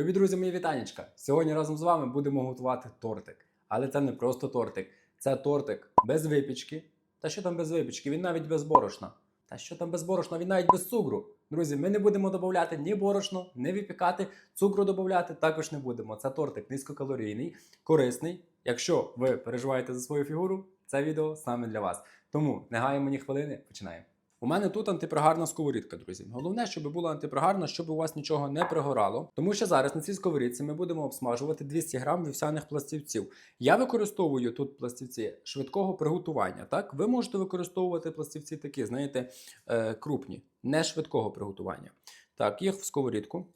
Любі друзі, мої вітанечка! Сьогодні разом з вами будемо готувати тортик. Але це не просто тортик, це тортик без випічки. Та що там без випічки? Він навіть без борошна. Та що там без борошна? Він навіть без цукру. Друзі, ми не будемо додавати ні борошно, ні випікати, цукру додавати також не будемо. Це тортик низькокалорійний, корисний. Якщо ви переживаєте за свою фігуру, це відео саме для вас. Тому не гаємо ні хвилини, починаємо. У мене тут антипригарна сковорідка, друзі. Головне, щоб була антипригарна, щоб у вас нічого не пригорало. Тому що зараз на цій сковорідці ми будемо обсмажувати 200 грам вівсяних пластівців. Я використовую тут пластівці швидкого приготування. Так, ви можете використовувати пластівці такі, знаєте, е, крупні, не швидкого приготування. Так, їх в сковорідку.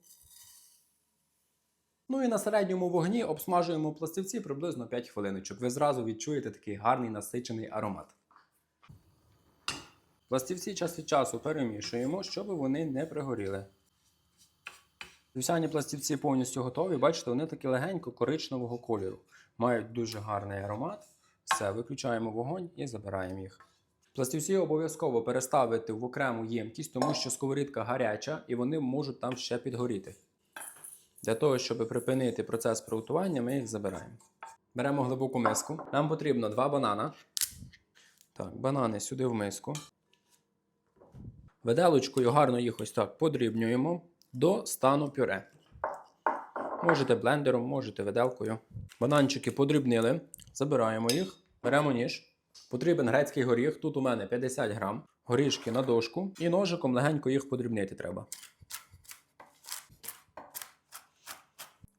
Ну і на середньому вогні обсмажуємо пластівці приблизно 5 хвилиночок. Ви зразу відчуєте такий гарний насичений аромат. Пластівці час від часу перемішуємо, щоб вони не пригоріли. Вівсяні пластівці повністю готові. Бачите, вони такі легенько коричневого кольору. Мають дуже гарний аромат. Все, виключаємо вогонь і забираємо їх. Пластівці обов'язково переставити в окрему ємкість, тому що сковорідка гаряча і вони можуть там ще підгоріти. Для того, щоб припинити процес приготування, ми їх забираємо. Беремо глибоку миску. Нам потрібно два банана. Так, банани сюди в миску. Виделочкою гарно їх ось так подрібнюємо до стану пюре. Можете блендером, можете виделкою. Бананчики подрібнили, забираємо їх, беремо ніж. Потрібен грецький горіх. Тут у мене 50 грам. Горішки на дошку і ножиком легенько їх подрібнити треба.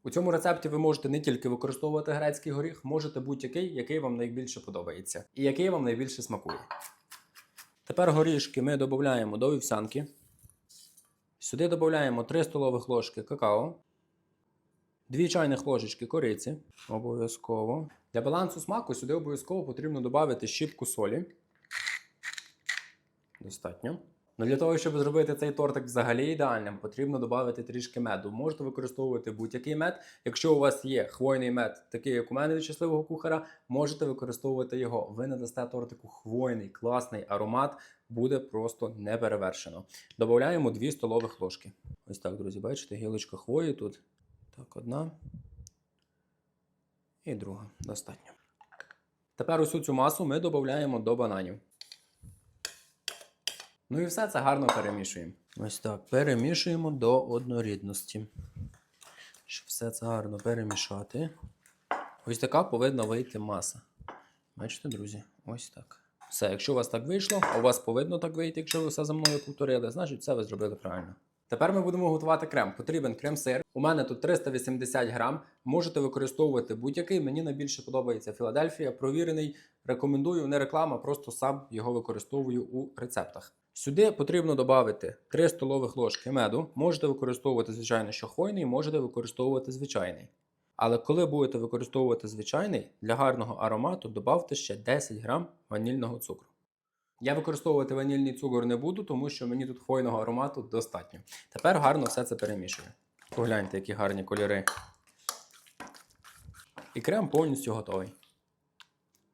У цьому рецепті ви можете не тільки використовувати грецький горіх, можете будь-який, який вам найбільше подобається, і який вам найбільше смакує. Тепер горішки ми додаємо до вівсянки. Сюди додаємо 3 столових ложки какао, 2 чайних ложечки кориці. Обов'язково. Для балансу смаку сюди обов'язково потрібно додати щіпку солі. Достатньо. Ну для того, щоб зробити цей тортик взагалі ідеальним, потрібно додати трішки меду. Можете використовувати будь-який мед. Якщо у вас є хвойний мед, такий як у мене від щасливого кухара, можете використовувати його. Ви надасте тортику хвойний, класний аромат, буде просто неперевершено. Додаємо 2 столових ложки. Ось так, друзі, бачите, гілочка хвої тут. Так, одна. І друга. Достатньо. Тепер усю цю масу ми додаємо до бананів. Ну і все це гарно перемішуємо. Ось так. Перемішуємо до однорідності. Щоб все це гарно перемішати. Ось така повинна вийти маса. Бачите, друзі? Ось так. Все, якщо у вас так вийшло, а у вас повинно так вийти, якщо ви все за мною повторили, значить все ви зробили правильно. Тепер ми будемо готувати крем. Потрібен крем-сир. У мене тут 380 грам. Можете використовувати будь-який. Мені найбільше подобається Філадельфія. Провірений. Рекомендую, не реклама, просто сам його використовую у рецептах. Сюди потрібно додати 3 столових ложки меду. Можете використовувати, звичайно, що хвойний, можете використовувати звичайний. Але коли будете використовувати звичайний, для гарного аромату додавте ще 10 грам ванільного цукру. Я використовувати ванільний цукор не буду, тому що мені тут хвойного аромату достатньо. Тепер гарно все це перемішую. Погляньте, які гарні кольори. І крем повністю готовий.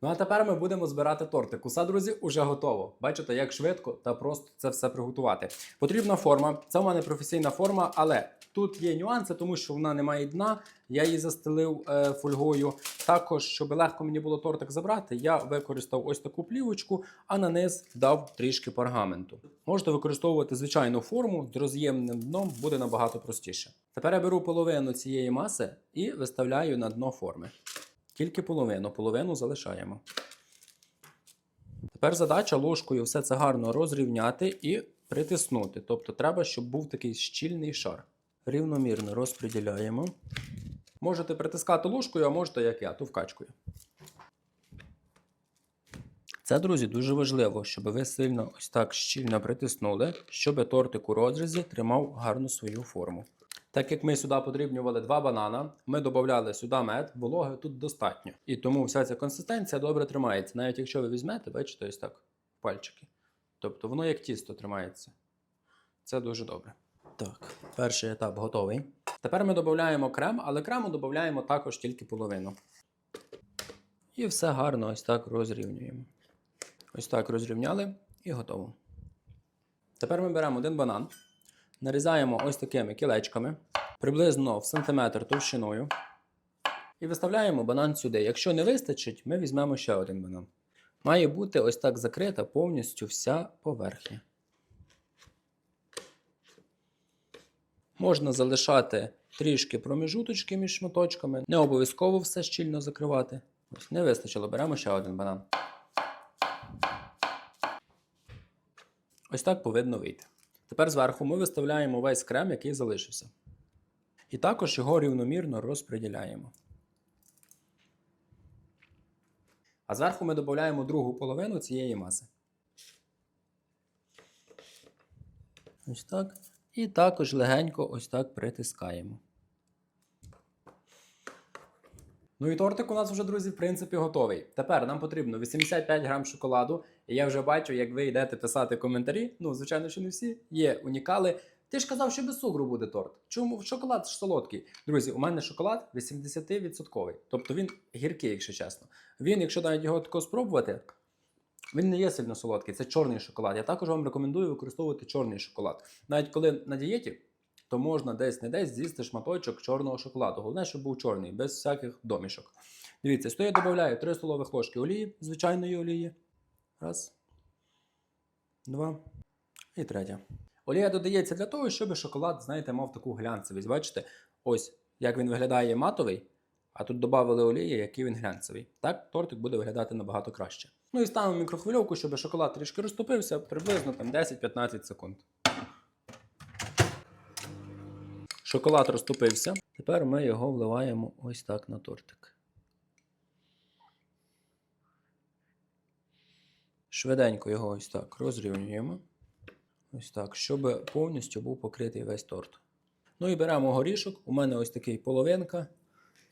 Ну а тепер ми будемо збирати тортик. Усе, друзі, уже готово. Бачите, як швидко та просто це все приготувати. Потрібна форма. Це у мене професійна форма, але тут є нюанси, тому що вона не має дна. Я її застелив е, фольгою. Також, щоб легко мені було тортик забрати, я використав ось таку плівочку, а на низ дав трішки пергаменту. Можете використовувати звичайну форму з роз'ємним дном, буде набагато простіше. Тепер я беру половину цієї маси і виставляю на дно форми. Тільки половину, половину залишаємо. Тепер задача ложкою все це гарно розрівняти і притиснути. Тобто треба, щоб був такий щільний шар. Рівномірно розподіляємо. Можете притискати ложкою, а можете, як я, товкачкою. Це, друзі, дуже важливо, щоб ви сильно ось так щільно притиснули, щоб тортик у розрізі тримав гарну свою форму. Так як ми сюди подрібнювали два банана, ми додавали сюди мед, вологи тут достатньо. І тому вся ця консистенція добре тримається. Навіть якщо ви візьмете, бачите, ось так, пальчики. Тобто воно як тісто тримається. Це дуже добре. Так, перший етап готовий. Тепер ми додаємо крем, але крему додаємо також тільки половину. І все гарно ось так розрівнюємо. Ось так розрівняли і готово. Тепер ми беремо один банан, нарізаємо ось такими кілечками. приблизно в сантиметр товщиною. І виставляємо банан сюди. Якщо не вистачить, ми візьмемо ще один банан. Має бути ось так закрита повністю вся поверхня. Можна залишати трішки проміжуточки між шматочками. Не обов'язково все щільно закривати. Ось не вистачило, беремо ще один банан. Ось так повинно вийти. Тепер зверху ми виставляємо весь крем, який залишився. І також його рівномірно розподіляємо. А зверху ми додаємо другу половину цієї маси. Ось так. І також легенько ось так притискаємо. Ну і тортик у нас вже, друзі, в принципі, готовий. Тепер нам потрібно 85 грам шоколаду. І я вже бачу, як ви йдете писати коментарі. Ну, звичайно, що не всі. Є унікали. Ти ж казав, що без цукру буде торт. Чому шоколад ж солодкий? Друзі, у мене шоколад 80%. Тобто він гіркий, якщо чесно. Він, якщо навіть його тако спробувати, він не є сильно солодкий. Це чорний шоколад. Я також вам рекомендую використовувати чорний шоколад. Навіть коли на дієті, то можна десь не десь з'їсти шматочок чорного шоколаду. Головне, щоб був чорний, без всяких домішок. Дивіться, сюди я додаю 3 столових ложки олії, звичайної олії. Раз. Два. І третя. Олія додається для того, щоб шоколад, знаєте, мав таку глянцевість. Бачите, ось як він виглядає матовий, а тут додали олії, який він глянцевий. Так, тортик буде виглядати набагато краще. Ну і ставимо мікрохвильовку, щоб шоколад трішки розтопився, приблизно там 10-15 секунд. Шоколад розтопився. Тепер ми його вливаємо ось так на тортик. Швиденько його ось так розрівнюємо. Ось так, щоб повністю був покритий весь торт. Ну і беремо горішок. У мене ось такий половинка.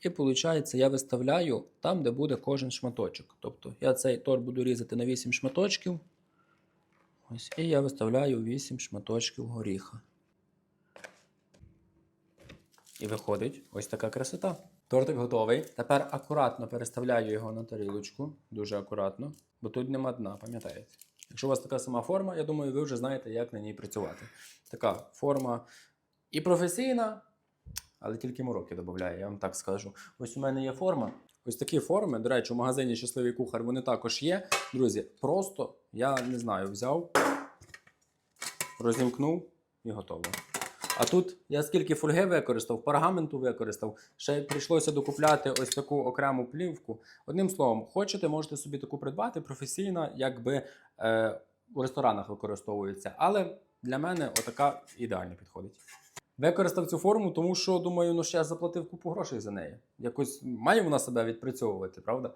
І виходить, я виставляю там, де буде кожен шматочок. Тобто я цей торт буду різати на 8 шматочків. Ось, і я виставляю 8 шматочків горіха. І виходить ось така красота. Тортик готовий. Тепер акуратно переставляю його на тарілочку. Дуже акуратно, бо тут нема дна, пам'ятаєте? Якщо у вас така сама форма, я думаю, ви вже знаєте, як на ній працювати. Така форма і професійна, але тільки мороки додаю, я вам так скажу. Ось у мене є форма. Ось такі форми, до речі, у магазині Щасливий кухар вони також є. Друзі, просто я не знаю, взяв, розімкнув і готово. А тут я скільки фольги використав, пергаменту використав, ще прийшлося докупляти ось таку окрему плівку. Одним словом, хочете, можете собі таку придбати, професійна, якби е, у ресторанах використовується. Але для мене отака ідеально підходить. Використав цю форму, тому що думаю, ну ще я заплатив купу грошей за неї. Якось має вона себе відпрацьовувати, правда?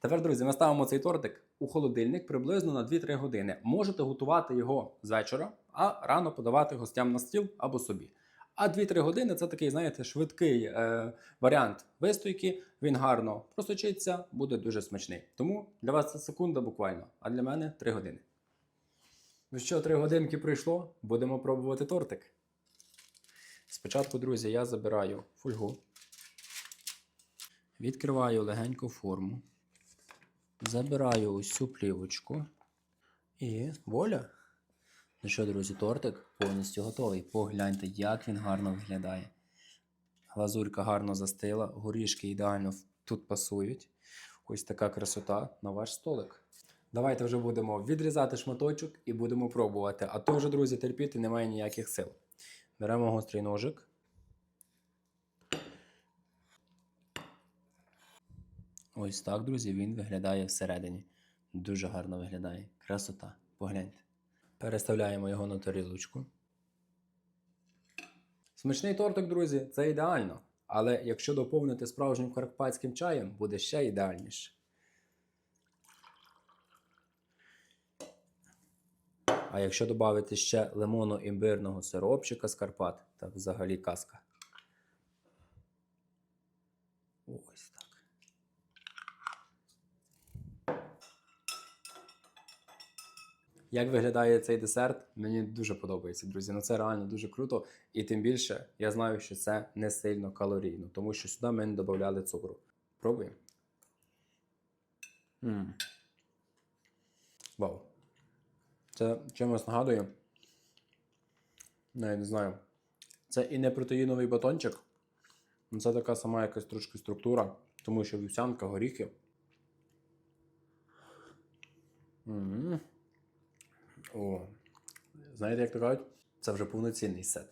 Тепер, друзі, ми ставимо цей тортик у холодильник приблизно на 2-3 години. Можете готувати його з вечора, а рано подавати гостям на стіл або собі. А 2-3 години це такий, знаєте, швидкий е, варіант вистойки. Він гарно просочиться, буде дуже смачний. Тому для вас це секунда буквально, а для мене 3 години. Ну що, 3 годинки пройшло, будемо пробувати тортик. Спочатку, друзі, я забираю фольгу, відкриваю легеньку форму, забираю цю плівочку і воля. Ну що, друзі, тортик повністю готовий. Погляньте, як він гарно виглядає. Глазурка гарно застила, горішки ідеально тут пасують. Ось така красота на ваш столик. Давайте вже будемо відрізати шматочок і будемо пробувати. А то вже, друзі, терпіти немає ніяких сил. Беремо гострий ножик. Ось так, друзі, він виглядає всередині. Дуже гарно виглядає. Красота. Погляньте. Переставляємо його на тарілочку. Смачний тортик, друзі, це ідеально. Але якщо доповнити справжнім карпатським чаєм, буде ще ідеальніше. А якщо додати ще лимоно-імбирного сиропчика з Карпат, так взагалі казка. Ось так. Як виглядає цей десерт, мені дуже подобається, друзі. Ну це реально дуже круто. І тим більше я знаю, що це не сильно калорійно, тому що сюди ми не додавали цукру. Пробуємо. М. Вау. Це чимось нагадує. Ну, я не знаю. Це і не протеїновий батончик. ну, Це така сама якась трошки структура, тому що вівсянка, горіхи. М. О, знаєте, як то кажуть? Це вже повноцінний сет.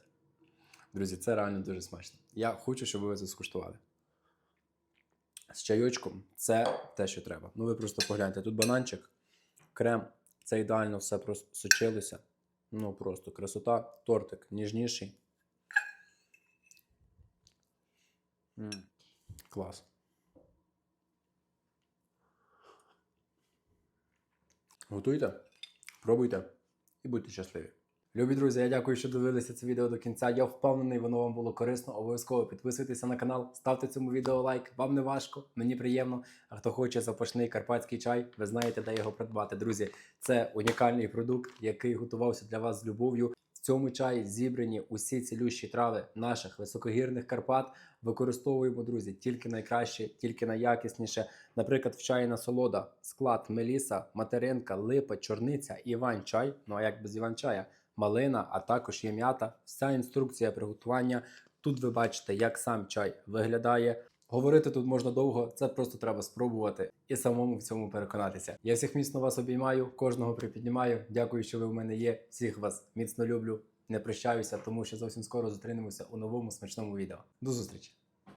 Друзі, це реально дуже смачно. Я хочу, щоб ви це скуштували. З чайочком це те, що треба. Ну, ви просто погляньте, тут бананчик, крем, це ідеально все просочилося. Ну, просто красота, тортик ніжніший. М, Клас. Готуйте, пробуйте і будьте щасливі. Любі друзі, я дякую, що дивилися це відео до кінця. Я впевнений, воно вам було корисно. Обов'язково підписуйтеся на канал, ставте цьому відео лайк. Вам не важко, мені приємно. А хто хоче запашний карпатський чай, ви знаєте, де його придбати. Друзі, це унікальний продукт, який готувався для вас з любов'ю. Цьому чаї зібрані усі цілющі трави наших високогірних Карпат. Використовуємо, друзі, тільки найкраще, тільки найякісніше. Наприклад, в чаї насолода, склад меліса, материнка, липа, чорниця, іван-чай. Ну а як без іван-чая? Малина, а також є м'ята. Вся інструкція приготування. Тут ви бачите, як сам чай виглядає. Говорити тут можна довго, це просто треба спробувати і самому в цьому переконатися. Я всіх міцно вас обіймаю, кожного припіднімаю. Дякую, що ви в мене є. Всіх вас міцно люблю. Не прощаюся, тому що зовсім скоро зустрінемося у новому смачному відео. До зустрічі!